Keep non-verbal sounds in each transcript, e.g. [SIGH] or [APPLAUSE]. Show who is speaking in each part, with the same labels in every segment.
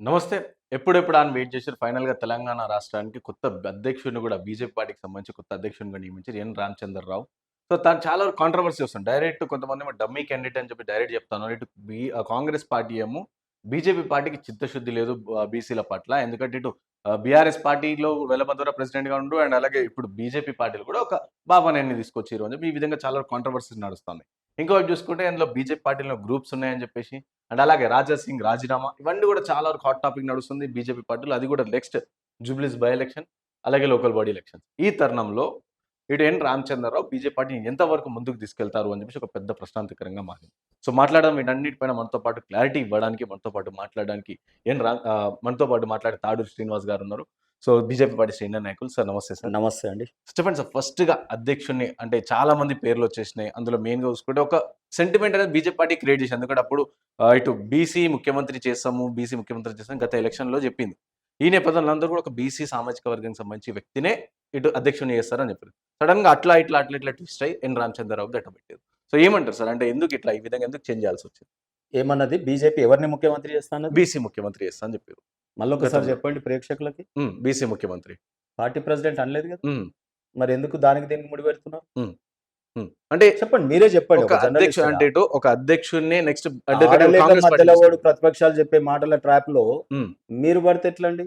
Speaker 1: నమస్తే. ఎప్పుడెప్పుడు ఆయన వెయిట్ చేశారు? ఫైనల్గా తెలంగాణ రాష్ట్రానికి కొత్త అధ్యక్షుడిని కూడా బీజేపీ పార్టీకి సంబంధించి కొత్త అధ్యక్షుడిని కూడా నియమించారు ఎన్ రామచంద్రరావు. సో తను చాలా కాంట్రవర్సీ వస్తుంది. డైరెక్ట్ కొంతమంది డమ్మీ క్యాండిడేట్ అని చెప్పి డైరెక్ట్ చెప్తాను ఇటు బీ కాంగ్రెస్ పార్టీ ఏమో బీజేపీ పార్టీకి చిత్తశుద్ధి లేదు బీసీల పట్ల. ఎందుకంటే ఇటు బీఆర్ఎస్ పార్టీలో వెలమధుర ప్రెసిడెంట్గా ఉండు అండ్ అలాగే ఇప్పుడు బీజేపీ పార్టీలు కూడా ఒక బాబా నేను తీసుకొచ్చారు. అని చెప్పి ఈ విధంగా చాలా కాంట్రవర్సీస్ నడుస్తున్నాయి. ఇంకోటి చూసుకుంటే ఇందులో బీజేపీ పార్టీలో గ్రూప్స్ ఉన్నాయని చెప్పేసి అండ్ అలాగే రాజా సింగ్ రాజీనామా ఇవన్నీ కూడా చాలా వరకు హాట్ టాపిక్ నడుస్తుంది బీజేపీ పార్టీలో. అది కూడా నెక్స్ట్ జూబ్లీస్ బై ఎలక్షన్ అలాగే లోకల్ బాడీ ఎలక్షన్ ఈ తరుణంలో ఇటు ఎన్ రామచంద్రరావు బీజేపీ పార్టీని ఎంతవరకు ముందుకు తీసుకెళ్తారు అని చెప్పేసి ఒక పెద్ద ప్రశ్నాంతకరంగా మారింది. సో మాట్లాడడం వీటన్నిటిపైన మనతో పాటు క్లారిటీ ఇవ్వడానికి మనతో పాటు మాట్లాడడానికి ఎన్ రా మనతో పాటు మాట్లాడే తాడూరు శ్రీనివాస్ గారు ఉన్నారు. సో బీజేపీ పార్టీ సీనియర్ నాయకులు సార్ నమస్తే సార్.
Speaker 2: నమస్తే అండి.
Speaker 1: స్టెఫెన్ సార్ ఫస్ట్గా అధ్యక్షుడిని అంటే చాలా మంది పేర్లు వచ్చేసినాయి. అందులో మెయిన్గా చూసుకుంటే ఒక సెంటిమెంట్ అనేది బీజేపీ పార్టీ క్రియేట్ చేసింది. ఎందుకంటే అప్పుడు ఇటు బీసీ ముఖ్యమంత్రి చేస్తాము బీసీ ముఖ్యమంత్రి చేస్తాము గత ఎలక్షన్లో చెప్పింది. ఈ నేపథ్యంలో అందరూ కూడా ఒక బీసీ సామాజిక వర్గానికి సంబంధించి వ్యక్తినే ఇటు అధ్యక్షుని చేస్తారని చెప్పారు. సడన్గా అట్లా ఇట్లా అట్లా ఇట్లా ట్విస్ట్ అయ్యి ఎన్ రామచంద్రరావు గట్ట పెట్టారు సో ఏమంటారు సార్? అంటే ఎందుకు ఇట్లా? ఈ విధంగా ఎందుకు చేంజ్ చేయాల్సి వచ్చింది?
Speaker 2: ఏమన్నది? బీజేపీ ఎవరిని ముఖ్యమంత్రి చేస్తానది
Speaker 1: బీసీ ముఖ్యమంత్రి చేస్తా అని చెప్పారు.
Speaker 2: మళ్ళీ ఒకసారి
Speaker 1: గతంలో.
Speaker 2: చెప్పండి ప్రేక్షకులకి
Speaker 1: బీసీ ముఖ్యమంత్రి
Speaker 2: పార్టీ ప్రెసిడెంట్ అనలేదు కదా మరి ఎందుకు దానికి దీనికి ముడి పెడుతున్నారు.
Speaker 1: అంటే
Speaker 2: చెప్పండి మీరే చెప్పండి
Speaker 1: ఒక అధ్యక్షుడు. అంటే ఇటు ఒక అధ్యక్షుడిని నెక్స్ట్
Speaker 2: మధ్యలో ప్రతిపక్షాలు చెప్పే మాటల
Speaker 1: ట్రాప్లో.
Speaker 2: మీరు పడితే ఎట్లండి.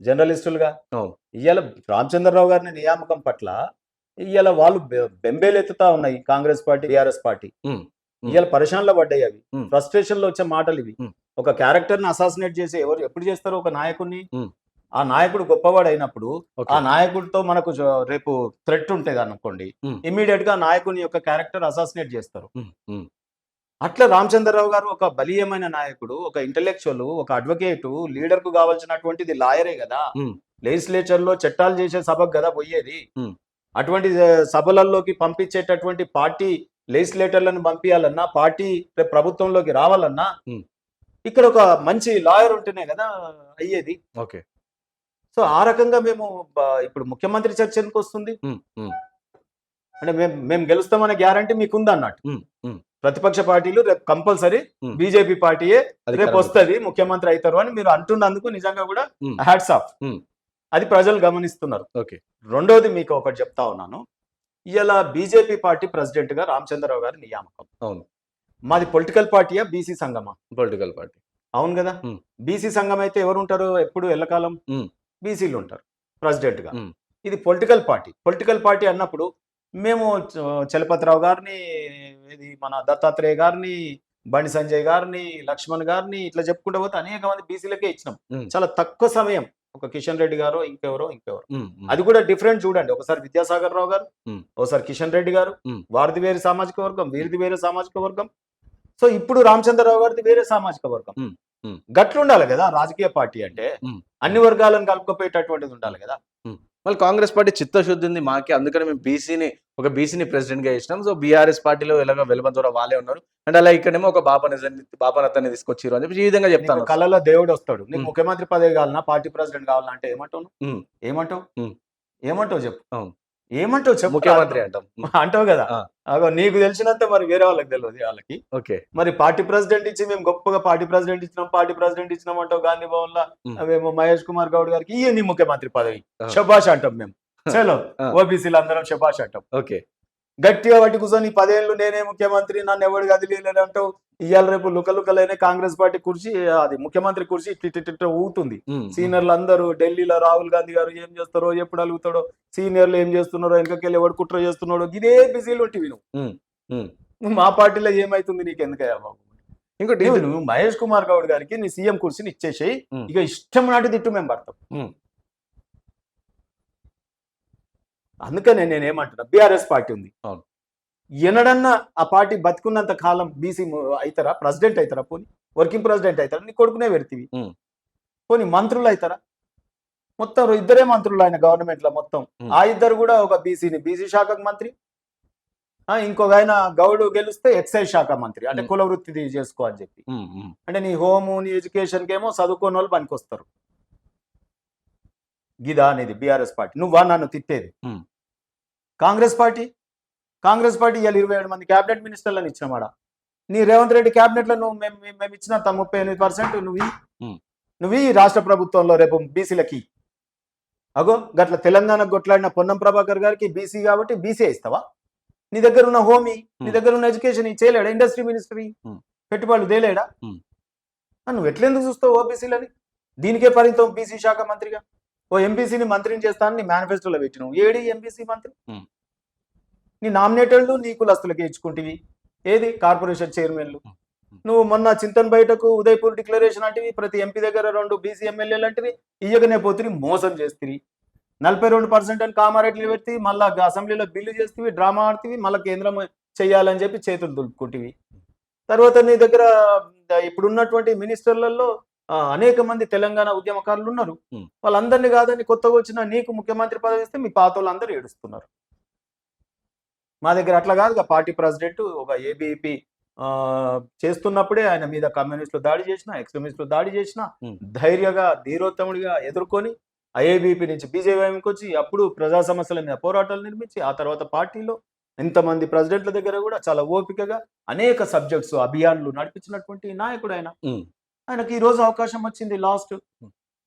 Speaker 2: జర్నలిస్టులుగా. ఇవాళ రామచంద్రరావు గారిని నియామకం పట్ల ఇవాళ వాళ్ళు బెంబేలెత్తుతా ఉన్నాయి కాంగ్రెస్ పార్టీ టిఆర్ఎస్ పార్టీ. ఇవాళ పరిశానలో పడ్డాయి అవి. ఫ్రస్ట్రేషన్లో వచ్చే మాటలు ఇవి. ఒక క్యారెక్టర్ని అసాసినేట్ చేసి ఎవరు ఎప్పుడు చేస్తారు ఒక నాయకుడిని. ఆ నాయకుడు గొప్పవాడు అయినప్పుడు. ఆ నాయకుడితో మనకు రేపు థ్రెట్ ఉంటుంది అనుకోండి. ఇమీడియట్గా నాయకుని యొక్క క్యారెక్టర్ అసాసినేట్ చేస్తారు అట్లా రామచంద్రరావు గారు ఒక బలీయమైన నాయకుడు ఒక ఇంటలెక్చువల్ ఒక అడ్వకేట్ లీడర్కు కావాల్సినటువంటిది లాయరే కదా. లెజిస్లేచర్లో చట్టాలు చేసే సభకు కదా పోయేది. అటువంటి సభలలోకి పంపించేటటువంటి పార్టీ లెజిస్లేటర్లను పంపించాలన్నా పార్టీ రేపు ప్రభుత్వంలోకి రావాలన్నా. ఇక్కడ ఒక మంచి లాయర్ ఉంటేనే కదా అయ్యేది
Speaker 1: ఓకే
Speaker 2: సో ఆ రకంగా మేము ఇప్పుడు ముఖ్యమంత్రి చర్చ ఎందుకు వస్తుంది అంటే మేము మేము గెలుస్తామనే గ్యారంటీ మీకు ఉంది అన్నట్టు. ప్రతిపక్ష పార్టీలు రేపు కంపల్సరీ. బీజేపీ పార్టీయే రేపు. వస్తుంది ముఖ్యమంత్రి అవుతారు అని మీరు అంటున్నందుకు నిజంగా కూడా. Hats off. అది ప్రజలు గమనిస్తున్నారు
Speaker 1: ఓకే
Speaker 2: రెండోది మీకు ఒకటి చెప్తా ఉన్నాను ఇలా బీజేపీ పార్టీ ప్రెసిడెంట్గా రామచంద్రరావు గారి నియామకం
Speaker 1: అవును.
Speaker 2: మాది పొలిటికల్ పార్టీయా బీసీ సంఘమా?
Speaker 1: Political party.
Speaker 2: అవును కదా. బీసీ సంఘం అయితే ఎవరు ఉంటారు ఎప్పుడు ఎల్లకాలం. బీసీలు ఉంటారు
Speaker 1: ప్రెసిడెంట్గా.
Speaker 2: ఇది పొలిటికల్ పార్టీ. పొలిటికల్ పార్టీ అన్నప్పుడు మేము చలపతిరావు గారిని ఇది మన దత్తాత్రేయ గారిని బండి సంజయ్ గారిని లక్ష్మణ్ గారిని ఇట్లా చెప్పుకుంటూ పోతే అనేక మంది బీసీలకే ఇచ్చినాం. చాలా తక్కువ సమయం. ఒక కిషన్ రెడ్డి గారు ఇంకెవరో ఇంకెవరో. అది కూడా డిఫరెంట్ చూడండి. ఒకసారి విద్యాసాగర్ రావు గారు. ఒకసారి కిషన్ రెడ్డి గారు. వారిది వేరే సామాజిక వర్గం వీరిది వేరే సామాజిక వర్గం. సో ఇప్పుడు రామచంద్రరావు గారిది వేరే సామాజిక వర్గం. గట్లు ఉండాలి కదా రాజకీయ పార్టీ అంటే. అన్ని వర్గాలను కలుపుకపోయేటటువంటిది ఉండాలి కదా
Speaker 1: మళ్ళీ కాంగ్రెస్ పార్టీ చిత్తశుద్ధి ఉంది మాకే అందుకని మేము బీసీని ఒక బీసీని ప్రెసిడెంట్గా ఇచ్చినాం సో బీఆర్ఎస్ పార్టీలో ఎలాగ వెలుమంతూర వాళ్ళే ఉన్నారు అండ్ అలా ఇక్కడేమో ఒక బాబా బాబానతని తీసుకొచ్చారు అని చెప్పి ఈ విధంగా చెప్తాను
Speaker 2: నీకు కళ్ళలో దేవుడు వస్తాడు నీకు. ముఖ్యమంత్రి పదవి కావాలన్నా పార్టీ ప్రెసిడెంట్ కావాలన్నా అంటే ఏమంటావు. ఏమంటావు. ఏమంటావు చెప్పు. ఏమంటావు చెప్పు
Speaker 1: ముఖ్యమంత్రి అంటాం. [LAUGHS]
Speaker 2: అంటావు కదా. అగో నీకు తెలిసినంత మరి వేరే వాళ్ళకి తెలియదు వాళ్ళకి.
Speaker 1: ఓకే.
Speaker 2: మరి పార్టీ ప్రెసిడెంట్ ఇచ్చి మేము గొప్పగా పార్టీ ప్రెసిడెంట్ ఇచ్చినాం పార్టీ ప్రెసిడెంట్ ఇచ్చినాం అంటావు గాంధీ
Speaker 1: భవన్లో.
Speaker 2: అవేమో మహేష్ కుమార్ గౌడ్ గారికి ఇయ్య నీ ముఖ్యమంత్రి పదవి.
Speaker 1: ఆ.
Speaker 2: శబాష్ అంటాం మేము. చలో. ఓబీసీలు అందరం శబాష్ అంటాం.
Speaker 1: ఓకే.
Speaker 2: గట్టిగా పట్టి కూర్చొని పదేళ్ళు నేనే ముఖ్యమంత్రి నన్ను కదిలేదు అంటావు ఇవాళ రేపు లుకలుకలైన కాంగ్రెస్ పార్టీ కుర్చీ అది ముఖ్యమంత్రి కుర్చీ ఇట్ ఇట్ ఇట్ ఊగుతుంది. సీనియర్లు అందరూ ఢిల్లీలో రాహుల్ గాంధీ గారు ఏం చేస్తారో ఎప్పుడు అలుగుతాడో సీనియర్లు ఏం చేస్తున్నారో వెనకకెళ్ళి ఎవడు కుట్ర చేస్తున్నాడో ఇదే బిజీలు ఉంటివి నువ్వు. మా పార్టీలో ఏమైతుంది నీకు ఎందుకయ్యా బాబు?
Speaker 1: ఇంకోటి
Speaker 2: నువ్వు మహేష్ కుమార్ గౌడ్ గారికి నీ సీఎం కుర్చీని ఇచ్చేసేయి. ఇక ఇష్టం నాటి తిట్టు మేము పడతాం. అందుకనే నేను ఏమంటున్నా బీఆర్ఎస్ పార్టీ ఉంది.
Speaker 1: అవును.
Speaker 2: ఎనడన్నా ఆ పార్టీ బతుకున్నంత కాలం బీసీ అవుతారా ప్రెసిడెంట్ అవుతారా పోనీ? వర్కింగ్ ప్రెసిడెంట్ అవుతారా నీ కొడుకునే పెడతీవి. పోనీ మంత్రులు అవుతారా మొత్తం ఇద్దరే మంత్రులు ఆయన గవర్నమెంట్లో మొత్తం. ఆ ఇద్దరు కూడా ఒక బీసీని బీసీ శాఖకు మంత్రి. ఆ, ఇంకొక ఆయన గౌడ్ గెలిస్తే ఎక్సైజ్ శాఖ మంత్రి. అంటే. కుల వృత్తి చేసుకో అని చెప్పి. అంటే నీ హోము నీ ఎడ్యుకేషన్కి ఏమో చదువుకోని వాళ్ళు పనికొస్తారు. గిదా అనేది బీఆర్ఎస్ పార్టీ. నువ్వా నన్ను తిట్టేది. కాంగ్రెస్ పార్టీ? కాంగ్రెస్ పార్టీ ఇవాళ ఇరవై ఏడు మంది క్యాబినెట్ మినిస్టర్లను ఇచ్చినామాడ నీ రేవంత్ రెడ్డి క్యాబినెట్లో నువ్వు మేము మేము- ఇచ్చిన త- ముప్పై ఎనిమిది పర్సెంట్ నువ్వు. నువ్వు ఈ రాష్ట్ర ప్రభుత్వంలో రేపు బీసీలకి అగో గట్ల తెలంగాణ కొట్లాడిన పొన్నం ప్రభాకర్ గారికి బీసీ కాబట్టి బీసీ ఇస్తావా? నీ దగ్గర ఉన్న హోమీ నీ. దగ్గర ఉన్న ఎడ్యుకేషన్ చేయలేడా? Industry ministry. పెట్టుబడులు తేలేడా? నువ్వు ఎట్లెందుకు చూస్తావు ఓబీసీలని దీనికే పరిమితం బీసీ శాఖ మంత్రిగా. ఓ ఎంపీసీని మంత్రిని చేస్తానని మేనిఫెస్టోలో పెట్టినావు. ఏడి ఎంపీసీ మంత్రి. నీ నామినేటెడ్లు నీ కులస్తులకి ఇచ్చుకుంటివి. ఏది? కార్పొరేషన్ చైర్మన్లు. నువ్వు మొన్న చింతన్ బయటకు ఉదయపూర్ డిక్లరేషన్ అంటివి ప్రతి ఎంపీ దగ్గర రెండు బీసీ ఎమ్మెల్యేలు అంటివి ఇయ్యకనే పోతిరి మోసం చేస్తివి. నలభై రెండు పర్సెంట్ అని కామారెడ్డి పెట్టి మళ్ళా అసెంబ్లీలో బిల్లు చేస్తేవి డ్రామా ఆడుతీవి మళ్ళీ కేంద్రం చేయాలని చెప్పి చేతులు దులుపుకుంటివి. తర్వాత నీ దగ్గర ఇప్పుడున్నటువంటి మినిస్టర్లలో అనేక మంది తెలంగాణ ఉద్యమకారులు ఉన్నారు. వాళ్ళందరినీ కాదని కొత్తగా వచ్చిన నీకు ముఖ్యమంత్రి పదవి ఇస్తే మీ పాత వాళ్ళందరూ ఏడుస్తున్నారు మా దగ్గర అట్లా కాదు పార్టీ ప్రెసిడెంట్ ఒక ఏబీపీ చేస్తున్నప్పుడే ఆయన మీద కమ్యూనిస్టులు దాడి చేసిన ఎక్స్ట్రీమిస్టులు దాడి చేసిన. ధైర్యంగా ధీరోత్తముడిగా ఎదుర్కొని ఐఏబీపీ నుంచి బీజేపీకి వచ్చి అప్పుడు ప్రజా సమస్యల మీద పోరాటాలు నిర్మించి ఆ తర్వాత పార్టీలో ఇంతమంది ప్రెసిడెంట్ల దగ్గర కూడా చాలా ఓపికగా అనేక సబ్జెక్ట్స్ అభియాన్లు నడిపించినటువంటి నాయకుడు ఆయన. ఆయనకి ఈ రోజు అవకాశం వచ్చింది లాస్ట్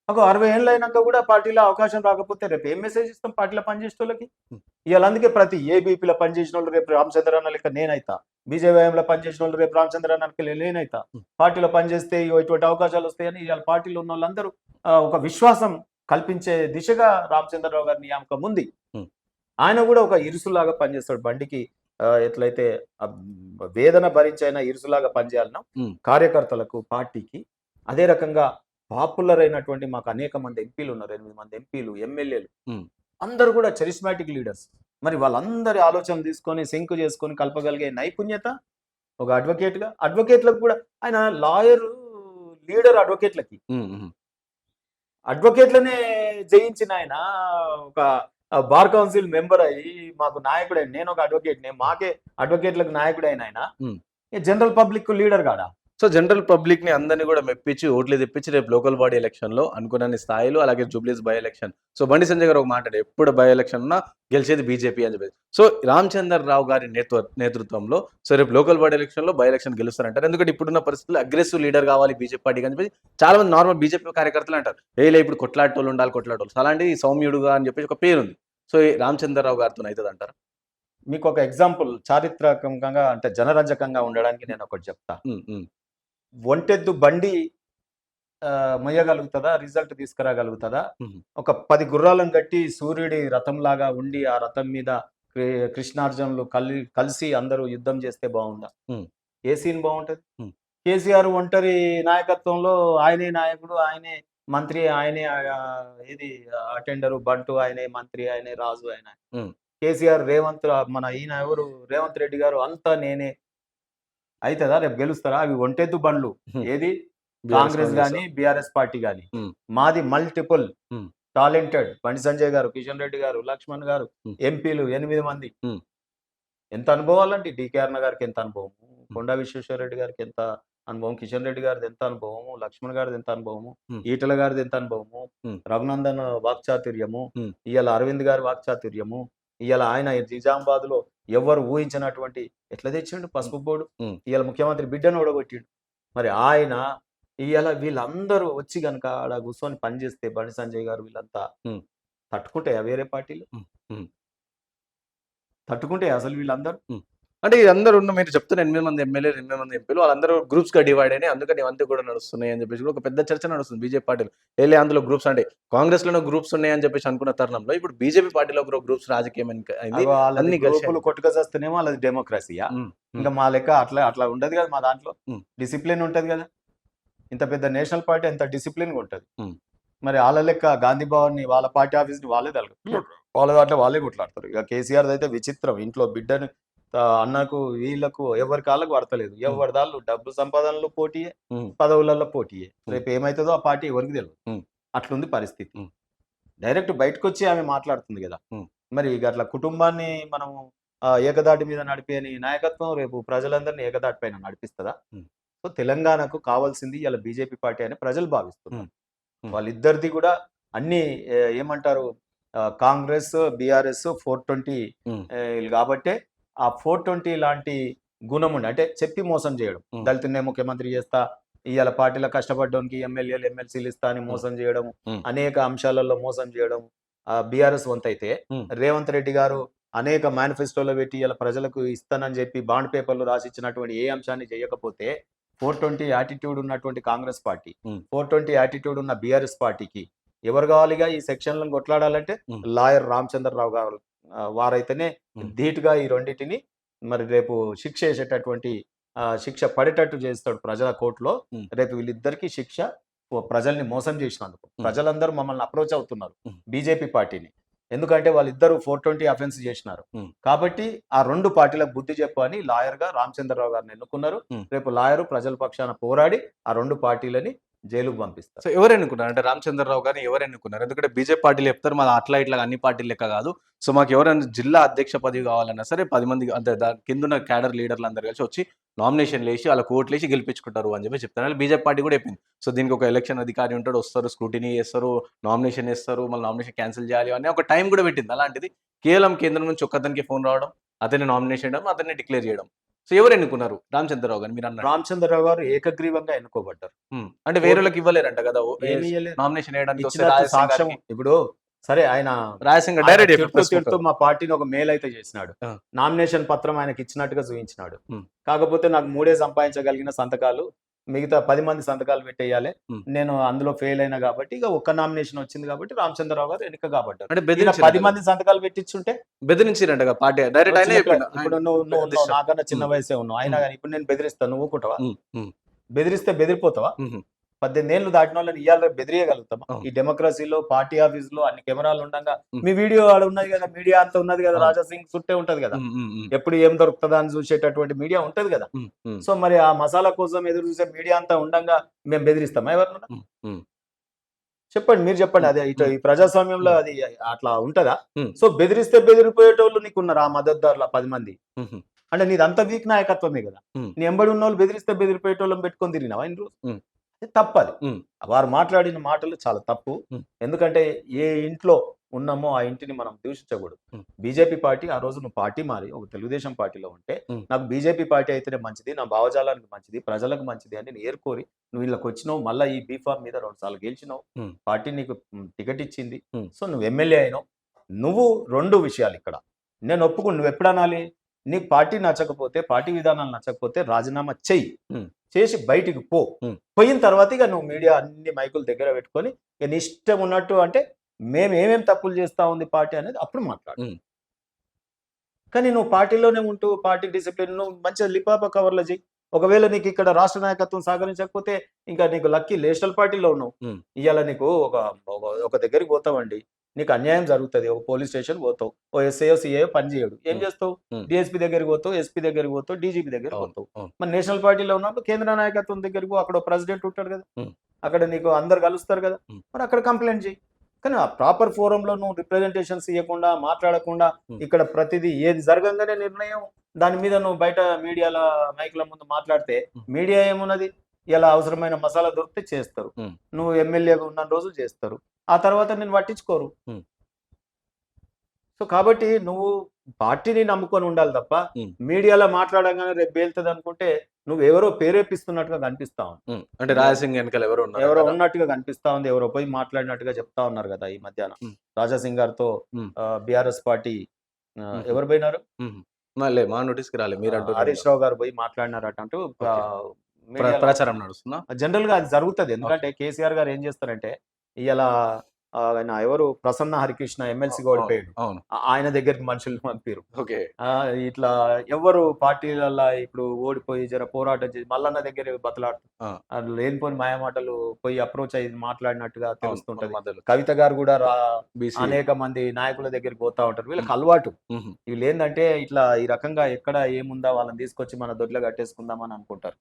Speaker 2: ఒక అరవై ఏళ్ళు అయినాక కూడా పార్టీలో అవకాశం రాకపోతే రేపు ఏం మెసేజ్ ఇస్తాం పార్టీలో పనిచేసే వాళ్ళకి. ఇవాళ అందుకే ప్రతి ఏబీపీలో పనిచేసిన వాళ్ళు రేపు రామచంద్ర అన్న లెక్క నేనైతా బీజేపీలో పనిచేసిన వాళ్ళు రేపు రామచంద్ర అన్న నేనైతా. పార్టీలో పనిచేస్తే ఇటువంటి అవకాశాలు వస్తాయని ఇవాళ పార్టీలో ఉన్న వాళ్ళందరూ ఒక విశ్వాసం కల్పించే దిశగా రామచంద్రరావు గారి నియామకం ఉంది. ఆయన కూడా ఒక ఇరుసులాగా పనిచేస్తాడు బండికి ఎట్లయితే వేదన భరించైనా ఇరుసులాగా పనిచేయాలనో
Speaker 1: Hmm.
Speaker 2: కార్యకర్తలకు పార్టీకి అదే రకంగా పాపులర్ అయినటువంటి మాకు అనేక మంది ఎంపీలు ఉన్నారు ఎనిమిది మంది ఎంపీలు ఎమ్మెల్యేలు. అందరూ కూడా చరిస్మాటిక్ లీడర్స్ మరి వాళ్ళందరి ఆలోచన తీసుకొని సింక్ చేసుకొని కలపగలిగే నైపుణ్యత ఒక అడ్వకేట్గా అడ్వకేట్లకు కూడా ఆయన లాయర్ లీడర్ అడ్వకేట్లకి. అడ్వకేట్లనే జయించిన ఆయన ఒక బార్ కౌన్సిల్ మెంబర్ అయ్యి మాకు నాయకుడు నేను ఒక అడ్వకేట్ మాకే అడ్వకేట్లకు నాయకుడు అయిన ఆయన. జనరల్ పబ్లిక్ లీడర్ కాడా
Speaker 1: సో జనరల్ పబ్లిక్ని అందరినీ కూడా మెప్పించి ఓట్లు తెప్పించి రేపు లోకల్ బాడీ ఎలక్షన్లో అనుకున్న స్థాయిలో అలాగే జూబ్లీస్ బై ఎలక్షన్. సో బండి సంజయ్ గారు ఒక మాట ఎప్పుడు బై ఎలక్షన్ ఉన్నా గెలిచేది బీజేపీ అని చెప్పేసి. సో రామచందర్ రావు గారి నేతృ నేతృత్వంలో సో రేపు లోకల్ బాడీ ఎలక్షన్లో బై ఎలక్షన్ గెలుస్తారంటారు. ఎందుకంటే ఇప్పుడున్న పరిస్థితుల్లో అగ్రెసివ్ లీడర్ కావాలి బీజేపీ పార్టీకి అని చెప్పి చాలా మంది నార్మల్ బీజేపీ కార్యకర్తలు అంటారు. ఏలే ఇప్పుడు కొట్లాటోళ్ళు ఉండాలి కొట్లాటోళ్ళు. అలాంటి సౌమ్యుడుగా అని చెప్పేసి ఒక పేరు ఉంది సో ఈ రామచందర్ రావు గారితో అవుతుంది అంటారు?
Speaker 2: మీకు ఒక ఎగ్జాంపుల్ చారిత్రకంగా అంటే జనరంజకంగా ఉండడానికి నేను ఒకటి చెప్తా. ఒంటెద్దు బండి మొయ్యగలుగుతుందా రిజల్ట్ తీసుకురాగలుగుతుందా. ఒక పది గుర్రాలను కట్టి సూర్యుడి రథం లాగా ఉండి ఆ రథం మీద కృష్ణార్జునులు కలి కలిసి అందరూ యుద్ధం చేస్తే బాగుందా. ఏ సీన్ బాగుంటది. కేసీఆర్ ఒంటరి నాయకత్వంలో ఆయనే నాయకుడు ఆయనే మంత్రి ఆయనే ఏది అటెండరు బంటు ఆయనే మంత్రి ఆయనే రాజు ఆయన. కేసీఆర్ రేవంత్ మన ఈయన ఎవరు రేవంత్ రెడ్డి గారు అంతా నేనే అవుతుందా రేపు గెలుస్తారా? అవి ఒంటెద్దు బండ్లు. ఏది? కాంగ్రెస్ కానీ బీఆర్ఎస్ పార్టీ
Speaker 1: Hmm.
Speaker 2: మాది మల్టిపుల్. టాలెంటెడ్ బండి సంజయ్ గారు కిషన్ రెడ్డి గారు లక్ష్మణ్ గారు. ఎంపీలు ఎనిమిది మంది. ఎంత అనుభవాలంటే డికే అన్న గారికి ఎంత అనుభవం కొండా విశ్వేశ్వర రెడ్డి గారికి ఎంత అనుభవం? కిషన్ రెడ్డి గారిది ఎంత అనుభవము? లక్ష్మణ్ గారిది ఎంత అనుభవము. ఈటల గారిది ఎంత అనుభవము. రఘునందన్ వాక్చాతుర్యము. ఇవాళ అరవింద్ గారి వాక్చాతుర్యము? ఇవాళ ఆయన నిజామాబాద్లో ఎవరు ఊహించినటువంటి ఎట్లా తెచ్చిండు? పసుపు బోర్డు. ఇవాళ ముఖ్యమంత్రి బిడ్డను ఓడగొట్టిండు. మరి ఆయన ఇవాళ వీళ్ళందరూ వచ్చి కనుక ఆడ కూర్చొని పనిచేస్తే బండి సంజయ్ గారు వీళ్ళంతా. తట్టుకుంటాయా వేరే పార్టీలు. తట్టుకుంటాయి అసలు వీళ్ళందరూ?
Speaker 1: అంటే అందరూ ఉన్న మీరు చెప్తున్న ఎనిమిది మంది ఎమ్మెల్యేలు ఎనిమిది మంది ఎంపీలు వాళ్ళందరూ గ్రూప్స్గా డివైడ్ అయినాయి. అందుకని ఇవంతా కూడా నడుస్తున్నాయి అని చెప్పేసి ఒక పెద్ద చర్చ నడుస్తుంది బీజేపీ పార్టీలో వెళ్ళే అందులో గ్రూప్స్ అంటే కాంగ్రెస్లోనే గ్రూప్స్ ఉన్నాయి అని చెప్పేసి అనుకున్న తరుణంలో ఇప్పుడు బీజేపీ పార్టీలో కూడా గ్రూప్స్ రాజకీయం అన్ని
Speaker 2: కొట్టుకొచ్చేస్తేనేమో వాళ్ళది డెమోక్రసీయా ఇంకా మా లెక్క అట్లా అట్లా ఉండదు కదా మా దాంట్లో. డిసిప్లిన్ ఉంటది కదా. ఇంత పెద్ద నేషనల్ పార్టీ అంత డిసిప్లిన్ ఉంటది. మరి వాళ్ళ లెక్క గాంధీ భవన్ని వాళ్ళ పార్టీ ఆఫీస్ని వాళ్ళే తలగ వాళ్ళ దాంట్లో వాళ్ళే కొట్లాడతారు. ఇక కేసీఆర్ అయితే విచిత్రం. ఇంట్లో బిడ్డను అన్నకు వీళ్ళకు ఎవరి కాళ్ళకు పడతలేదు ఎవరి దాళ్ళు డబ్బు సంపాదనలో పోటీయే. పదవులలో పోటీయే రేపు ఏమవుతుందో ఆ పార్టీ ఎవరికి తెలియదు. అట్లుంది పరిస్థితి. డైరెక్ట్ బయటకు వచ్చి ఆమె మాట్లాడుతుంది కదా. మరి ఇక అట్లా కుటుంబాన్ని మనం ఏకదాటి మీద నడిపేని నాయకత్వం రేపు ప్రజలందరినీ ఏకదాటి పైన నడిపిస్తుందా. సో తెలంగాణకు కావాల్సింది ఇలా బీజేపీ పార్టీ అని ప్రజలు భావిస్తున్నారు. వాళ్ళిద్దరిది కూడా అన్ని ఏమంటారు కాంగ్రెస్ బీఆర్ఎస్ ఫోర్ ట్వంటీ. కాబట్టే ఆ ఫోర్ ట్వంటీ లాంటి గుణం ఉండి అంటే చెప్పి మోసం చేయడం. దళితున్నే ముఖ్యమంత్రి చేస్తా ఇవాళ పార్టీలో కష్టపడ్డానికి ఎమ్మెల్యేలు ఎమ్మెల్సీలు ఇస్తా అని మోసం చేయడం. అనేక అంశాలలో మోసం చేయడం బీఆర్ఎస్ వంతైతే. రేవంత్ రెడ్డి గారు అనేక మేనిఫెస్టోలో పెట్టి ఇలా ప్రజలకు ఇస్తానని చెప్పి బాండ్ పేపర్లు రాసిచ్చినటువంటి ఏ అంశాన్ని చేయకపోతే ఫోర్ ట్వంటీ యాటిట్యూడ్ ఉన్నటువంటి Congress party. Four twenty attitude ఉన్న బీఆర్ఎస్ పార్టీకి ఎవరు కావాలిగా ఈ సెక్షన్లను కొట్లాడాలంటే. లాయర్ రామచంద్రరావు గారు వారైతేనే. ధీటుగా ఈ రెండింటిని మరి రేపు శిక్ష వేసేటటువంటి శిక్ష పడేటట్టు చేస్తాడు ప్రజల కోర్టులో. రేపు వీళ్ళిద్దరికి శిక్ష ప్రజల్ని మోసం చేసినందుకు. ప్రజలందరూ మమ్మల్ని అప్రోచ్ అవుతున్నారు. బీజేపీ పార్టీని ఎందుకంటే వాళ్ళిద్దరు ఫోర్ ట్వంటీ అఫెన్స్ చేసినారు. కాబట్టి ఆ రెండు పార్టీలకు బుద్ధి చెప్పు అని లాయర్గా రామచంద్రరావు గారిని ఎన్నుకున్నారు. రేపు లాయరు ప్రజల పక్షాన పోరాడి ఆ రెండు పార్టీలని జైలుకు పంపిస్తారు.
Speaker 1: సో ఎవరు ఎన్నుకున్నారు అంటే రామచంద్రరావు గారిని ఎవరు ఎన్నుకున్నారు ఎందుకంటే బీజేపీ పార్టీలు చెప్తారు మాది అట్లా ఇట్లా అన్ని పార్టీలు లెక్క కాదు. సో మాకు ఎవరైనా జిల్లా అధ్యక్ష పదవి కావాలన్నా సరే పది మంది అంటే దాని కింద క్యాడర్ లీడర్లు అందరు కలిసి వచ్చి నామినేషన్ వేసి వాళ్ళ కోట్లు వేసి గెలిపించుకుంటారు అని చెప్పి చెప్తారు. బీజేపీ పార్టీ కూడా చెప్పింది. సో దీనికి ఒక ఎలక్షన్ అధికారి ఉంటాడు వస్తారు స్క్రూటినీ చేస్తారు నామినేషన్ వేస్తారు మళ్ళీ నామినేషన్ క్యాన్సిల్ చేయాలి అని ఒక టైం కూడా పెట్టింది. అలాంటిది కేవలం కేంద్రం నుంచి ఒక్కతనికి ఫోన్ రావడం అతన్ని నామినేషన్ చేయడం అతన్ని డిక్లేర్ చేయడం. సో ఎవరు ఎన్నుకున్నారు రామచంద్రరావు గారు మీరు అన్నారు
Speaker 2: రామచంద్రరావు గారు ఏకగ్రీవంగా ఎన్నుకోబడ్డారు.
Speaker 1: అంటే వేరే వాళ్ళకి ఇవ్వలేరంట కదా. నామినేషన్ వేయడానికి
Speaker 2: ఇప్పుడు సరే ఆయన
Speaker 1: రాయసింగ్ డైరెక్ట్
Speaker 2: మా పార్టీని ఒక మేల్ అయితే చేసినాడు. నామినేషన్ పత్రం ఆయనకి ఇచ్చినట్టుగా చూపించినాడు. కాకపోతే నాకు మూడే సంపాదించగలిగిన సంతకాలు మిగతా పది మంది సంతకాలు పెట్టేయాలి. నేను అందులో ఫెయిల్ అయినా కాబట్టి ఇక ఒక్క నామినేషన్ వచ్చింది కాబట్టి రామచంద్రరావు గారు ఎన్నిక కాబట్టారు.
Speaker 1: అంటే బెదిరించి
Speaker 2: పది మంది సంతకాలు పెట్టించుంటే?
Speaker 1: బెదిరించిరంట పార్టీ డైరెక్ట్ ఆయన
Speaker 2: ఇప్పుడు నువ్వు. నాకన్నా చిన్న. వయసే ఉన్నావు. అయినా. కానీ ఇప్పుడు నేను బెదిరిస్తాను నువ్వు బెదిరిస్తే బెదిరిపోతావా? పద్దెనిమిది ఏళ్ళు దాటిన వాళ్ళని ఇవాళ బెదిరియగలుగుతామా
Speaker 1: అవును.
Speaker 2: ఈ డెమోక్రసీలో పార్టీ ఆఫీస్లో అన్ని కెమెరాలు ఉండగా. మీ వీడియో ఆడ ఉన్నది కదా మీడియా అంతా ఉన్నది కదా. రాజా సింగ్ చుట్టే ఉంటది కదా ఎప్పుడు ఏం దొరుకుతుందా అని చూసేటటువంటి మీడియా ఉంటది కదా సో మరి ఆ మసాలా కోసం ఎదురు చూసే మీడియా అంతా ఉండగా మేము
Speaker 1: ఉమ్, ఉమ్.
Speaker 2: చెప్పండి మీరు చెప్పండి అదే ఇటు ఈ ప్రజాస్వామ్యంలో అది అట్లా ఉంటదా. సో బెదిరిస్తే బెదిరిపోయేటోళ్ళు నీకున్నారు ఆ మద్దతుదారుల పది మంది అంటే నీది అంత వీక్ నాయకత్వమే కదా. నీ ఎంబడి ఉన్న వాళ్ళు బెదిరిస్తే బెదిరిపోయేటోళ్ళని పెట్టుకొని తిరిగినావా ఇన్ని రోజులు? తప్పది. వారు మాట్లాడిన మాటలు చాలా తప్పు. ఎందుకంటే ఏ ఇంట్లో ఉన్నామో ఆ ఇంటిని మనం దూషించకూడదు. బీజేపీ పార్టీ ఆ రోజు నువ్వు పార్టీ మారి ఒక తెలుగుదేశం పార్టీలో ఉంటే. నాకు బీజేపీ పార్టీ అయితేనే మంచిది నా భావజాలానికి మంచిది ప్రజలకు మంచిది అని నేను ఏరుకోరి నువ్వు వీళ్ళకి వచ్చినావు మళ్ళీ ఈ బీఫామ్ మీద రెండు సార్లు గెలిచినావు. పార్టీ నీకు టికెట్ ఇచ్చింది. సో నువ్వు ఎమ్మెల్యే అయినావు నువ్వు రెండు విషయాలు ఇక్కడ నేను ఒప్పుకుని నువ్వు ఎప్పుడు అనాలి నీకు పార్టీ నచ్చకపోతే పార్టీ విధానాలు నచ్చకపోతే రాజీనామా చెయ్యి. చేసి బయటికి పో. పోయిన తర్వాత ఇక నువ్వు మీడియా అన్ని మైకులు దగ్గర పెట్టుకొని ఇక నీ ఇష్టం ఉన్నట్టు అంటే మేము ఏమేం తప్పులు చేస్తా ఉంది పార్టీ అనేది అప్పుడు మాట్లాడు. కానీ నువ్వు పార్టీలోనే ఉంటూ పార్టీ డిసిప్లిన్ నువ్వు మంచిగా లిపాప కవర్లో చెయ్యి ఒకవేళ నీకు ఇక్కడ రాష్ట్ర నాయకత్వం సహకరించకపోతే ఇంకా నీకు లక్కీ నేషనల్ పార్టీలో ఉన్నావు. ఇవాళ నీకు ఒక ఒక- దగ్గరికి పోతావండి నీకు అన్యాయం జరుగుతుంది ఒక పోలీస్ స్టేషన్ పోతావు ఓ ఎస్ఐఓ సిఐఓ పని చేయడు ఏం. చేస్తావు. డిఎస్పీ దగ్గరికి పోతావు ఎస్పీ దగ్గరికి పోతావు డీజీపీ దగ్గరికి
Speaker 1: అవును,
Speaker 2: పోతావు. మరి నేషనల్ పార్టీలో ఉన్నప్పుడు కేంద్ర నాయకత్వం దగ్గరికి అక్కడ ప్రెసిడెంట్ ఉంటాడు కదా. అక్కడ నీకు అందరు కలుస్తారు కదా. మరి అక్కడ కంప్లైంట్ చేయి కానీ ఆ ప్రాపర్ ఫోరంలో నువ్వు రిప్రజెంటేషన్స్ ఇవ్వకుండా మాట్లాడకుండా. ఇక్కడ ప్రతిదీ ఏది జరగంగానే నిర్ణయం దాని మీద నువ్వు బయట మీడియాల మైకుల ముందు మాట్లాడితే. మీడియా ఏమున్నది ఇలా అవసరమైన మసాలా దొరికితే చేస్తారు. నువ్వు ఎమ్మెల్యేగా ఉన్న రోజులు చేస్తారు ఆ తర్వాత నేను పట్టించుకోరు. సో కాబట్టి నువ్వు పార్టీని నమ్ముకొని ఉండాలి తప్ప. మీడియాలో మాట్లాడగానే రేపు పేలుతుంది అనుకుంటే నువ్వు ఎవరో పేరేపిస్తున్నట్టుగా కనిపిస్తా.
Speaker 1: అంటే రాజసింగ్ వెనకాల ఎవరు
Speaker 2: ఎవరో? ఉన్నట్టుగా కనిపిస్తా ఉంది ఎవరో పోయి మాట్లాడినట్టుగా చెప్తా ఉన్నారు కదా ఈ మధ్యాహ్నం. రాజాసింగ్ గారితో. BRS party. ఎవరు పోయినారు
Speaker 1: మా నోటీస్కి రాలే మీరు
Speaker 2: హరీష్ రావు గారు పోయి మాట్లాడినారట అంటూ
Speaker 1: ప్రచారం నడుస్తుందా
Speaker 2: జనరల్గా అది జరుగుతుంది ఎందుకంటే కేసీఆర్ గారు ఏం చేస్తారంటే ఇలా ఆయన ఎవరు? ప్రసన్న హరికృష్ణ ఎమ్మెల్సీ ఓడిపోయాడు ఆయన దగ్గరికి మనుషులు పంపారు. ఇట్లా ఎవరు పార్టీలలో ఇప్పుడు ఓడిపోయి జర పోరాటం చేసి మల్లన్న దగ్గర. అది లేనిపోని మాయమాటలు పోయి అప్రోచ్ అయ్యి మాట్లాడినట్టుగా తెలుస్తుంటది. కవిత గారు కూడా అనేక మంది నాయకుల దగ్గరికి పోతా ఉంటారు. వీళ్ళకి అలవాటు. వీళ్ళు ఏంటంటే ఇట్లా ఈ రకంగా ఎక్కడ ఏముందా వాళ్ళని తీసుకొచ్చి మన దొడ్లో కట్టేసుకుందామని అనుకుంటారు.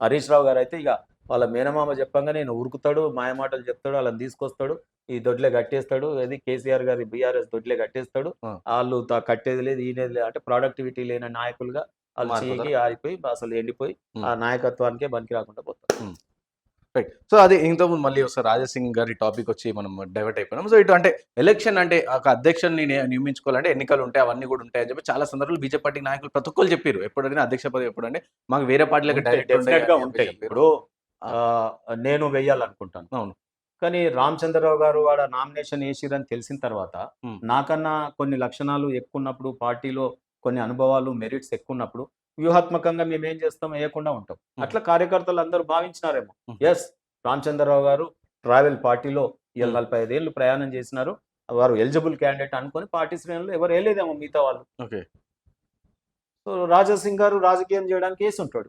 Speaker 2: హరీష్ రావు గారు అయితే ఇక వాళ్ళ మేనమామ చెప్పంగా నేను ఉరుకుతాడు మాయమాటలు చెప్తాడు వాళ్ళని తీసుకొస్తాడు ఈ దొడ్లే కట్టేస్తాడు అది కేసీఆర్ గారి బీఆర్ఎస్ దొడ్లే కట్టేస్తాడు. వాళ్ళు కట్టేది లేదు ఈనేది లేదు. అంటే ప్రొడక్టివిటీ లేని నాయకులుగా వాళ్ళు
Speaker 1: మారిపోతారు.
Speaker 2: చీకి ఆరిపోయి అసలు ఎండిపోయి. ఆ నాయకత్వానికే పనికి రాకుండా పోతారు.
Speaker 1: రైట్ సో అది ఇంతకుముందు మళ్ళీ ఒకసారి రాజసింగ్ గారి టాపిక్ వచ్చి మనం డైవర్ట్ అయిపోయినాం. సో ఇటు అంటే ఎలక్షన్ అంటే ఒక అధ్యక్షుని నియమించుకోవాలంటే ఎన్నికలు ఉంటాయి అవన్నీ కూడా ఉంటాయి అని చెప్పి చాలా సందర్భాలు బీజేపీ పార్టీ నాయకులు ప్రతి ఒక్కరు చెప్పారు ఎప్పుడైనా అధ్యక్ష పదవి ఎప్పుడంటే మాకు వేరే పార్టీలకు
Speaker 2: ఉంటాయి,
Speaker 1: డైరెక్ట్
Speaker 2: ఇప్పుడు నేను వెయ్యాలనుకుంటాను
Speaker 1: అవును.
Speaker 2: కానీ రామచంద్రరావు గారు వాడ నామినేషన్ వేసిరని తెలిసిన తర్వాత. నాకన్నా కొన్ని లక్షణాలు ఎక్కువ ఉన్నప్పుడు పార్టీలో కొన్ని అనుభవాలు మెరిట్స్ ఎక్కువ ఉన్నప్పుడు వ్యూహాత్మకంగా మేము ఏం చేస్తాం వేయకుండా ఉంటాం అట్లా కార్యకర్తలు అందరూ భావించినారేమో. ఎస్ రామచంద్రరావు గారు ట్రావెల్ పార్టీలో
Speaker 1: ఉమ్.
Speaker 2: నలభై ఐదేళ్ళు ప్రయాణం చేసినారు వారు ఎలిజిబుల్ క్యాండిడేట్ అనుకొని పార్టీ శ్రేణులు ఎవరు వేయలేదేమో మిగతా వాళ్ళు
Speaker 1: ఓకే
Speaker 2: సో రాజా సింగ్ గారు రాజకీయం చేయడానికి వేసి ఉంటాడు.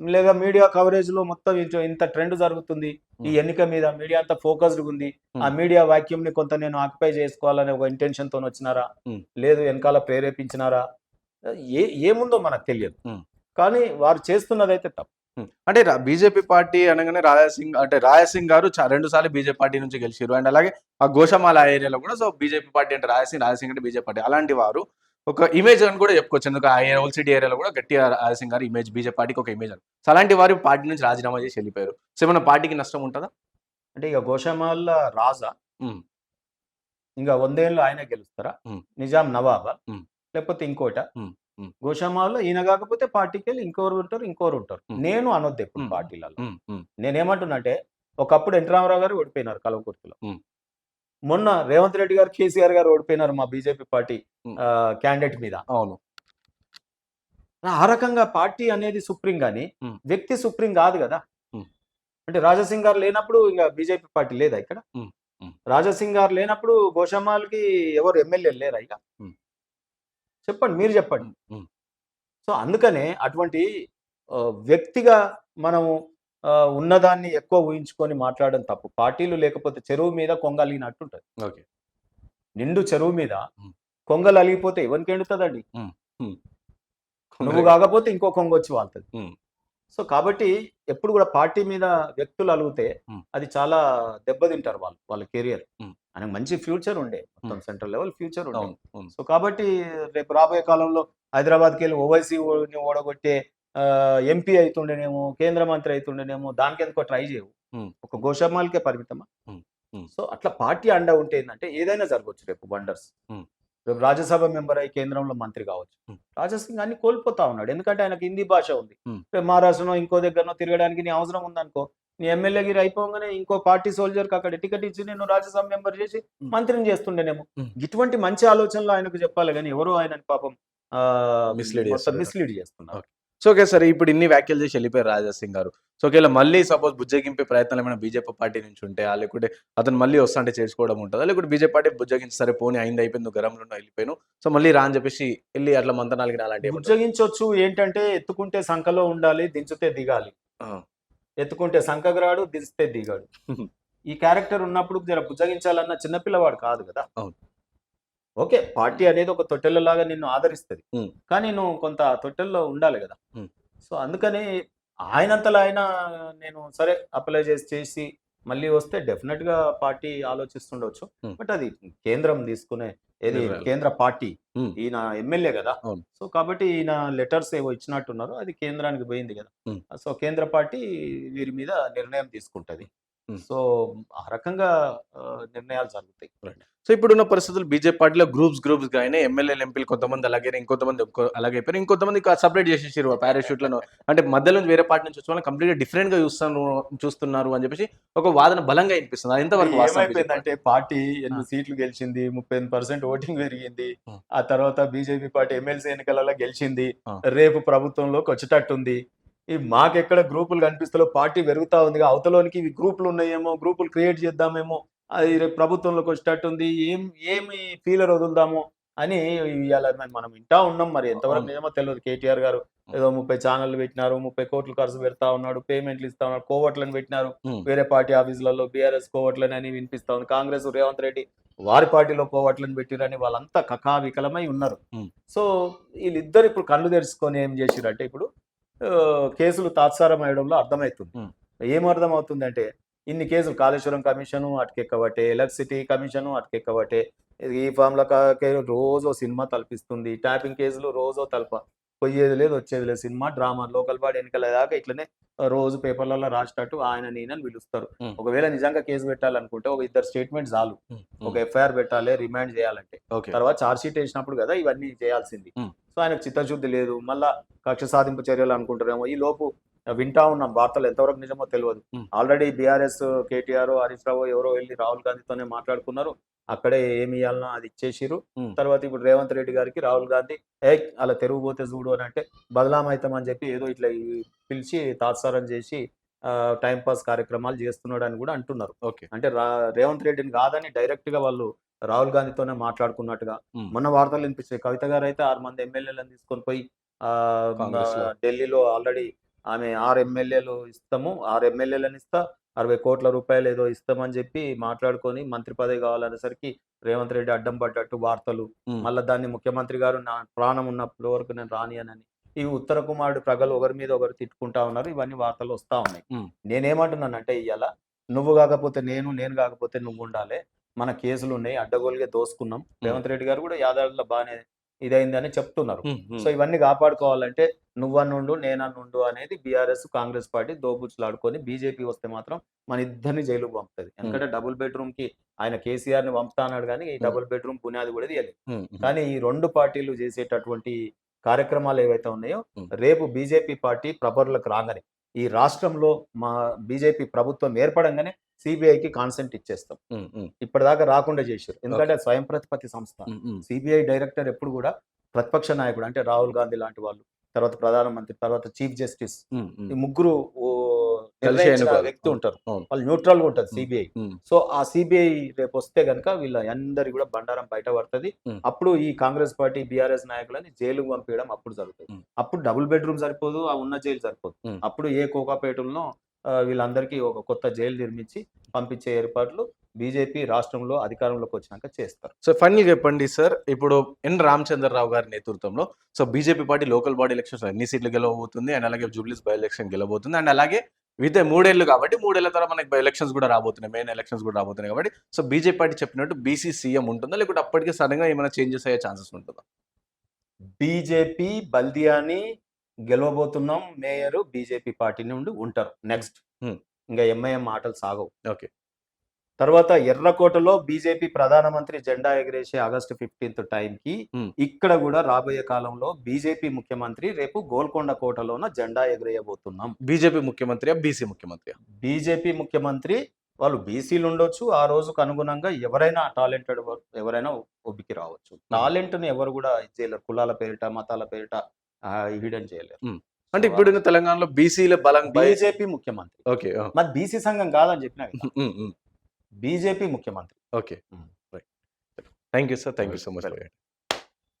Speaker 2: లేదా మీడియా కవరేజ్లో మొత్తం ఇంత- ట్రెండ్ జరుగుతుంది ఈ. ఎన్నిక మీద మీడియా అంతా ఫోకస్డ్ ఉంది. ఆ మీడియా వాక్యూమ్ని కొంత నేను ఆక్యుపై చేసుకోవాలనే ఒక ఇంటెన్షన్తో వచ్చినారా. లేదు వెనకాల ప్రేరేపించినారా ఏ ఏముందో మనకు తెలియదు. కానీ వారు చేస్తున్నదైతే తప్పు.
Speaker 1: అంటే బీజేపీ పార్టీ అనగానే రాజాసింగ్ అంటే రాజాసింగ్ గారు రెండు సార్లు బీజేపీ పార్టీ నుంచి గెలిచారు అండ్ అలాగే ఆ గోషమాల ఏరియాలో కూడా సో బీజేపీ పార్టీ అంటే రాజసింగ్ రాజసింగ్ అంటే బీజేపీ పార్టీ అలాంటి వారు ఒక ఇమేజ్ అని కూడా చెప్పుకోవచ్చు ఎందుకు ఆ ఓల్ సిటీ ఏరియాలో కూడా గట్టిగా రాజసింగ్ గారు ఇమేజ్ బీజేపీ పార్టీకి ఒక ఇమేజ్ అని సో అలాంటి వారు పార్టీ నుంచి రాజీనామా చేసి వెళ్ళిపోయారు సో ఏమైనా పార్టీకి నష్టం ఉంటుందా
Speaker 2: అంటే ఇక గోషమాల్ల రాజా. ఇంకా వందేళ్ళు ఆయన గెలుస్తారా. నిజాం నవాబా. లేకపోతే ఇంకోట. గోషమాల్లో ఈయన కాకపోతే పార్టీకి వెళ్ళి ఇంకోరు ఉంటారు ఇంకోరు ఉంటారు. నేను అనొద్దు ఎప్పుడు. పార్టీలలో నేనేమంటున్నా అంటే ఒకప్పుడు ఎన్టీ రామారావు గారు ఓడిపోయినారు కలవకుర్తిలో. మొన్న రేవంత్ రెడ్డి గారు కేసీఆర్ గారు ఓడిపోయినారు మా బీజేపీ పార్టీ. క్యాండిడేట్ మీద
Speaker 1: అవును
Speaker 2: ఆ రకంగా పార్టీ అనేది సుప్రీం కానీ. వ్యక్తి సుప్రీం కాదు కదా. అంటే రాజాసింగ్ గారు లేనప్పుడు ఇంకా బీజేపీ పార్టీ లేదా ఇక్కడ. రాజాసింగ్ గారు లేనప్పుడు గోషమాల్కి ఎవరు ఎమ్మెల్యే లేరా ఇక. చెప్పండి మీరు చెప్పండి సో అందుకనే అటువంటి వ్యక్తిగా మనము ఉన్నదాన్ని ఎక్కువ ఊహించుకొని మాట్లాడడం తప్పు పార్టీలు లేకపోతే చెరువు మీద కొంగలిగినట్టు ఉంటుంది
Speaker 1: ఓకే
Speaker 2: నిండు చెరువు మీద. కొంగలు అలిగిపోతే ఎవరికి ఎండుతుందండి. నువ్వు కాకపోతే ఇంకో కొంగ వచ్చి వాళ్తుంది. సో కాబట్టి ఎప్పుడు కూడా పార్టీ మీద వ్యక్తులు అలిగితే. అది చాలా దెబ్బతింటారు వాళ్ళు వాళ్ళ కెరియర్. ఆయనకు మంచి ఫ్యూచర్ ఉండే మొత్తం. సెంట్రల్ లెవెల్ ఫ్యూచర్ ఉండే సో కాబట్టి రేపు రాబోయే కాలంలో హైదరాబాద్కి వెళ్ళి ఓవైసీ ఓడగొట్టే ఎంపీ అవుతుండేనేమో కేంద్ర మంత్రి అవుతుండేనేమో దానికి ఎందుకో ట్రై చేయవు. ఒక గోషమాల్కే పరిమితమా. సో అట్లా పార్టీ అండ ఉంటే ఏంటంటే ఏదైనా జరగవచ్చు రేపు వండర్స్. రేపు రాజ్యసభ మెంబర్ అయి కేంద్రంలో మంత్రి కావచ్చు
Speaker 1: ఉమ్.
Speaker 2: రాజసింగ్ అన్ని కోల్పోతా ఉన్నాడు ఎందుకంటే ఆయనకి హిందీ భాష ఉంది. రేపు మహారాష్ట్రనో ఇంకో దగ్గరనో తిరగడానికి నీ అవసరం ఉందనుకో నీ ఎమ్మెల్యే గిరి అయిపోగానే ఇంకో పార్టీ సోల్జర్కి అక్కడ టికెట్ ఇచ్చి నేను రాజ్యసభ మెంబర్ చేసి. మంత్రిని చేస్తుండేనేమో. ఇటువంటి మంచి ఆలోచనలు ఆయనకు చెప్పాలి కానీ ఎవరు ఆయనని పాపం
Speaker 1: చేస్తున్నారు.
Speaker 2: మిస్లీడ్ చేస్తున్నారు
Speaker 1: సో ఓకే సరే ఇప్పుడు ఇన్ని వ్యాఖ్యలు చేసి వెళ్ళిపోయారు రాజాసింగ్ గారు. సో ఒకవేళ మళ్ళీ సపోజ్ బుజ్జగింపే ప్రయత్నాలు ఏమైనా బీజేపీ పార్టీ నుంచి ఉంటాయా లేకుంటే అతను మళ్ళీ వస్తుంటే చేసుకోవడం ఉంటుందా? లేకుంటే బీజేపీ పార్టీ బుజ్జగించి సరే పోనీ అయింది అయిపోయింది గరంలో వెళ్ళిపోయాను సో మళ్ళీ రా అని చెప్పేసి వెళ్ళి అట్లా మంతనాలకి అలాంటి
Speaker 2: ఉజ్జగించవచ్చు ఏంటంటే ఎత్తుకుంటే సంఖలో ఉండాలి దించితే దిగాలి. ఎత్తుకుంటే సంఖగరాడు దించితే దిగాడు. [LAUGHS] ఈ క్యారెక్టర్ ఉన్నప్పుడు జర బుజ్జగించాలన్న చిన్నపిల్లవాడు కాదు కదా?
Speaker 1: అవును.
Speaker 2: ఓకే పార్టీ అనేది ఒక తొట్టెలలాగా నిన్ను ఆదరిస్తుంది. కానీ నువ్వు కొంత తొట్టెల్లో ఉండాలి కదా. సో అందుకని ఆయనంతలో ఆయన నేను సరే అప్లై చేసి చేసి మళ్ళీ వస్తే డెఫినెట్గా పార్టీ ఆలోచిస్తుండొచ్చు
Speaker 1: ఉమ్.
Speaker 2: బట్ అది కేంద్రం తీసుకునే ఏది. కేంద్ర పార్టీ. ఈయన ఎమ్మెల్యే కదా. సో కాబట్టి ఈయన లెటర్స్ ఏవో ఇచ్చినట్టున్నారు అది కేంద్రానికి పోయింది కదా. సో కేంద్ర పార్టీ వీరి మీద నిర్ణయం తీసుకుంటది. సో ఆ రకంగా నిర్ణయాలు జరుగుతాయి
Speaker 1: సో ఇప్పుడున్న పరిస్థితులు బీజేపీ పార్టీలో గ్రూప్స్ గ్రూప్స్ గానే ఎమ్మెల్యే ఎంపీలు కొంతమంది అలాగే ఇంకొంతమంది ఇంకో- అలాగే అయిపోయారు ఇంకొంతమంది సపరేట్ చేసేసారు పారాషూట్లను అంటే మధ్యలో నుంచి వేరే పార్టీ నుంచి వచ్చిన వాళ్ళు కంప్లీట్గా డిఫరెంట్గా చూస్తాను చూస్తున్నారు అని చెప్పేసి ఒక వాదన బలంగా వినిపిస్తుంది. అది ఎంతవరకు
Speaker 2: ఏమైపోయిందంటే పార్టీ? ఎన్ని సీట్లు గెలిచింది? ముప్పై పర్సెంట్ ఓటింగ్ పెరిగింది.
Speaker 1: ఆ.
Speaker 2: తర్వాత బీజేపీ పార్టీ ఎమ్మెల్సీ ఎన్నికలలో గెలిచింది. రేపు ప్రభుత్వంలోకి వచ్చేటట్టుంది. ఈ మాకెక్కడ గ్రూపులు కనిపిస్తలో పార్టీ పెరుగుతా ఉంది అవతలోనికి ఇవి గ్రూపులు ఉన్నాయేమో గ్రూపులు క్రియేట్ చేద్దామేమో. అది రేపు ప్రభుత్వంలోకి వచ్చేటట్టుంది ఏం ఏమి ఫీలర్ వదులుదాము అని ఇవాళ మనం వింటా ఉన్నాం మరి ఎంతవరకు. నిజమో తెలియదు కేటీఆర్ గారు ఏదో ముప్పై ఛానళ్ళు పెట్టినారు ముప్పై కోట్లు ఖర్చు పెడతా ఉన్నాడు పేమెంట్లు ఇస్తా ఉన్నాడు కోవట్లను పెట్టినారు. వేరే పార్టీ ఆఫీసులలో బీఆర్ఎస్ కోవట్లని అని వినిపిస్తా ఉంది కాంగ్రెస్ రేవంత్ రెడ్డి వారి పార్టీలో కోవట్లను పెట్టిరని వాళ్ళంతా కకావికలమై ఉన్నారు. సో వీళ్ళిద్దరు ఇప్పుడు కళ్ళు తెరుచుకొని ఏం చేసిరంటే ఇప్పుడు కేసులు తాత్సారం అయ్యడంలో అర్థమవుతుంది. ఏం అర్థం అవుతుందంటే ఇన్ని కేసులు కాళేశ్వరం కమిషను అటుకెక్కబట్టే ఎలక్ట్రిసిటీ కమిషను అటుకెక్కబట్టే. ఈ ఫామ్ల రోజో సినిమా తలపిస్తుంది. ట్యాపింగ్ కేసులు రోజో తలప పోయేది లేదు వచ్చేది లేదు. సినిమా డ్రామా లోకల్ బాడీ ఎన్నికల దాకా ఇట్లనే రోజు పేపర్లలో రాసేటట్టు ఆయన నేనని పిలుస్తారు. ఒకవేళ నిజంగా కేసు పెట్టాలనుకుంటే ఒక ఇద్దరు స్టేట్మెంట్ చాలు. ఒక ఎఫ్ఐఆర్ పెట్టాలి రిమాండ్ చేయాలంటే. తర్వాత ఛార్జ్ షీట్ వేసినప్పుడు కదా ఇవన్నీ చేయాల్సింది. సో ఆయనకు చిత్తశుద్ధి లేదు. మళ్ళా కక్ష సాధింపు చర్యలు అనుకుంటారేమో ఈ లోపు వింటా ఉన్నాం వార్తలు ఎంతవరకు నిజమో తెలియదు. Already BRS KTR Harish Rao ఎవరో వెళ్ళి రాహుల్ గాంధీతోనే మాట్లాడుకున్నారు. అక్కడే ఏమి ఇవ్వాలనో అది ఇచ్చేసిరు. తర్వాత ఇప్పుడు రేవంత్ రెడ్డి గారికి రాహుల్ గాంధీ ఏ అలా తెరుగు పోతే చూడు అని అంటే బదలామైతామని చెప్పి ఏదో ఇట్లా పిలిచి తాత్సారం చేసి టైం పాస్ కార్యక్రమాలు చేస్తున్నాడు అని కూడా అంటున్నారు.
Speaker 1: ఓకే.
Speaker 2: అంటే రేవంత్ రెడ్డిని కాదని డైరెక్ట్గా వాళ్ళు రాహుల్ గాంధీతోనే మాట్లాడుకున్నట్టుగా. మొన్న వార్తలు వినిపించాయి కవిత గారు అయితే ఆరు మంది ఎమ్మెల్యేలను తీసుకొని పోయి ఢిల్లీలో ఆల్రెడీ ఆమె ఆరు ఎమ్మెల్యేలు ఇస్తాము. ఆరు ఎమ్మెల్యేలను ఇస్తా అరవై కోట్ల రూపాయలు ఏదో ఇస్తామని చెప్పి మాట్లాడుకొని మంత్రి పదవి కావాలనేసరికి రేవంత్ రెడ్డి అడ్డం పడ్డట్టు వార్తలు. మళ్ళీ దాన్ని ముఖ్యమంత్రి గారు నా ప్రాణం ఉన్నప్పటి వరకు నేను రానియనని ఈ ఉత్తర కుమారుడు ప్రజలు ఒకరి మీద ఒకరు తిట్టుకుంటా ఉన్నారు. ఇవన్నీ వార్తలు వస్తా ఉన్నాయి.
Speaker 1: మ్.
Speaker 2: నేనేమంటున్నానంటే ఇవాళ నువ్వు కాకపోతే నేను నేను కాకపోతే నువ్వు ఉండాలి. మన కేసులు ఉన్నాయి. అడ్డగోలుగా దోసుకున్నాం. రేవంత్ రెడ్డి గారు కూడా యాదాద్రిలో బాగానే ఇదైందని చెప్తున్నారు. సో ఇవన్నీ కాపాడుకోవాలంటే నువ్వన్నుండు నేనన్నుండు అనేది బీఆర్ఎస్ కాంగ్రెస్ పార్టీ దోబుచ్చులాడుకొని బీజేపీ వస్తే మాత్రం మన ఇద్దరిని జైలుకు పంపుతుంది ఎందుకంటే డబుల్ బెడ్రూమ్కి ఆయన కేసీఆర్ని పంపుతా అన్నాడు కానీ ఈ డబుల్ బెడ్రూమ్ పునాది కూడా తీయలేదు. కానీ ఈ రెండు పార్టీలు చేసేటటువంటి కార్యక్రమాలు ఏవైతే ఉన్నాయో. రేపు బీజేపీ పార్టీ ప్రభరులకు రాగానే ఈ రాష్ట్రంలో మా బీజేపీ ప్రభుత్వం ఏర్పడంగానే సిబిఐకి కాన్సెంట్ ఇచ్చేస్తాం. ఇప్పటిదాకా రాకుండా చేశారు ఎందుకంటే స్వయం ప్రతిపత్తి సంస్థ. సిబిఐ డైరెక్టర్ ఎప్పుడు కూడా ప్రతిపక్ష నాయకుడు అంటే రాహుల్ గాంధీ లాంటి వాళ్ళు తర్వాత ప్రధానమంత్రి తర్వాత చీఫ్ జస్టిస్. ఈ ముగ్గురు నిర్ణయించిన. వ్యక్తి ఉంటారు. వాళ్ళు న్యూట్రల్గా ఉంటుంది సిబిఐ. సో ఆ సిబిఐ రేపు వస్తే గనక వీళ్ళ అందరి కూడా బండారం బయట పడుతుంది. అప్పుడు ఈ కాంగ్రెస్ పార్టీ బీఆర్ఎస్ నాయకులని జైలుకు పంపించడం అప్పుడు జరుగుతుంది. అప్పుడు డబుల్ బెడ్రూమ్ సరిపోదు ఆ ఉన్న జైలు సరిపోదు. అప్పుడు ఏ కోకాపేటలో వీళ్ళందరికీ ఒక కొత్త జైలు నిర్మించి పంపించే ఏర్పాట్లు బీజేపీ రాష్ట్రంలో అధికారంలోకి వచ్చినాక చేస్తారు.
Speaker 1: సో ఫైనల్ చెప్పండి సార్. ఇప్పుడు ఎన్ రామచంద్రరావు గారి నేతృత్వంలో so BJP party local body elections ఎన్ని సీట్లు గెలవబోతుంది అండ్ అలాగే జూబ్లీస్ బై ఎలక్షన్ గెలవబోతుంది అండ్ అలాగే విత్ మూడేళ్ళు కాబట్టి మూడేళ్ళ తర్వాత మనకి బై ఎలక్షన్స్ కూడా రాబోతున్నాయి మెయిన్ ఎలక్షన్స్ కూడా రాబోతున్నాయి కాబట్టి. సో బీజేపీ పార్టీ చెప్పినట్టు బీసీ సీఎం ఉంటుందా? లేకుంటే అప్పటికే సడన్గా ఏమైనా చేంజెస్ అయ్యే ఛాన్సెస్ ఉంటుందా?
Speaker 2: బీజేపీ బల్దియాని గెలవబోతున్నాం మేయర్ బీజేపీ పార్టీ నుండి ఉంటారు. నెక్స్ట్. ఇంకా ఎంఐఎం మాటలు సాగవు.
Speaker 1: ఓకే.
Speaker 2: తర్వాత ఎర్రకోటలో బీజేపీ ప్రధానమంత్రి జెండా ఎగరేసే ఆగస్టు ఫిఫ్టీన్త్ టైంకి. ఇక్కడ కూడా రాబోయే కాలంలో బీజేపీ ముఖ్యమంత్రి రేపు గోల్కొండ కోటలోన జెండా ఎగరేయబోతున్నాం.
Speaker 1: బీజేపీ ముఖ్యమంత్రి బీసీ ముఖ్యమంత్రి
Speaker 2: బీజేపీ ముఖ్యమంత్రి వాళ్ళు బీసీలు ఉండొచ్చు. ఆ రోజుకు అనుగుణంగా ఎవరైనా టాలెంటెడ్ ఎవరైనా ఒబ్బికి రావచ్చు. టాలెంట్ని ఎవరు కూడా ఇది చేయలేరు. కులాల పేరిట మతాల పేరిట హిడెన్ చేయలేరు.
Speaker 1: అంటే ఇప్పుడు తెలంగాణలో బీసీల బలం
Speaker 2: బీజేపీ ముఖ్యమంత్రి.
Speaker 1: ఓకే
Speaker 2: మరి బీసీ సంఘం కాదని చెప్పిన బీజేపీ ముఖ్యమంత్రి.
Speaker 1: Okay. Thank you sir. Thank you so much.